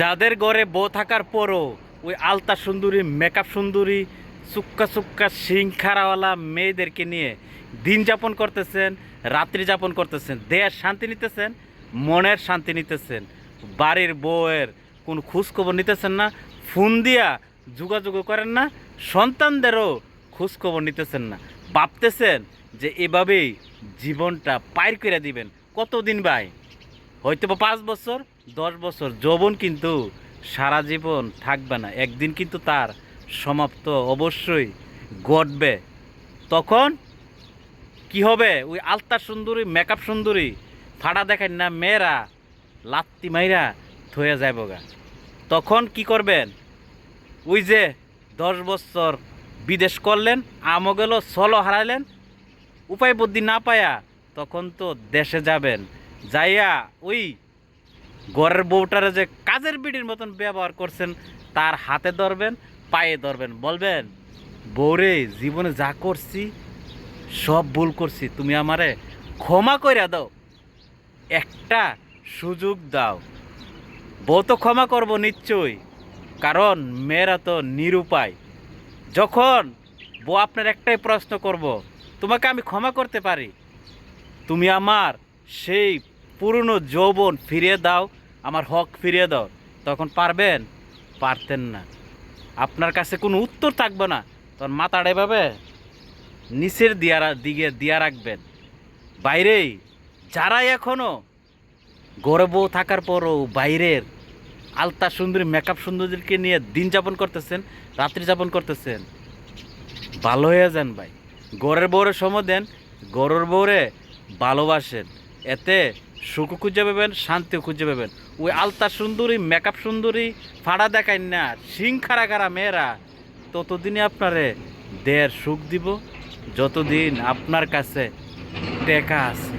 যাদের ঘরে বউ থাকার পরও ওই আলতা সুন্দরী মেকআপ সুন্দরী চুক্কা চুক্কা শিংখারাওয়ালা মেয়েদেরকে নিয়ে দিন যাপন করতেছেন, রাত্রি যাপন করতেছেন, দেহের শান্তি নিতেছেন, মনের শান্তি নিতেছেন। বাড়ির বউয়ের কোনো খোঁজখবর নিতেছেন না, ফোন দিয়া যোগাযোগ করেন না, সন্তানদেরও খোঁজখবর নিতেছেন না। ভাবতেছেন যে এভাবেই জীবনটা পার করে দিবেন। কতদিন ভাই? হয়তো বা পাঁচ বছর, দশ বছর, যৌবন কিন্তু সারা জীবন থাকবে না, একদিন কিন্তু তার সমাপ্ত অবশ্যই ঘটবে। তখন কি হবে? ওই আলতা সুন্দরী মেকআপ সুন্দরী, ফাড়া দেখায় না, মেয়েরা লাত্তি মাইরা থয়ে যায় বগা তখন কি করবেন? ওই যে দশ বছর বিদেশ করলেন আমও গেল সলো হারাইলেন উপায় বুদ্ধি না পায়া তখন তো দেশে যাবেন। যাইয়া ওই ঘরের বউটারে যে কাজের বিড়ির মতন ব্যবহার করছেন, তার হাতে ধরবেন, পায়ে ধরবেন, বলবেন, বউরে, জীবনে যা করছি, সব ভুল করছি, তুমি আমারে ক্ষমা কইরা দাও, একটা সুযোগ দাও। বউ তো ক্ষমা করব নিশ্চয়ই, কারণ মেয়েরা তো নিরুপায়। যখন বউ আপনার একটাই প্রশ্ন করব, তোমাকে আমি ক্ষমা করতে পারি? তুমি আমার সেই পুরনো যৌবন ফিরিয়ে দাও, আমার হক ফিরিয়ে দাও। তখন পারবেন? পারতেন না। আপনার কাছে কোনো উত্তর থাকবে না। তখন মাথাটা এভাবে নিচের দিয়া দিকে দিয়া রাখবেন। বাইরেই, যারাই এখনও গর্ব থাকার পরও বাইরের আলতা সুন্দরী মেকআপ সুন্দরীকে নিয়ে দিন যাপন করতেছেন, রাত্রি যাপন করতেছেন, ভালো হয়ে যান ভাই। গড়ের বউরে সময় দেন, গড়ের বউরে ভালোবাসেন। এতে সুখ খুঁজে পাবেন শান্তিও খুঁজে পাবেন। ওই আলতা সুন্দরী মেকআপ সুন্দরী, ফাড়া দেখায় না, সিং খারা খারা মেয়েরা, ততদিনই আপনারে দেহের সুখ দিব, যতদিন আপনার কাছে টেকা আছে।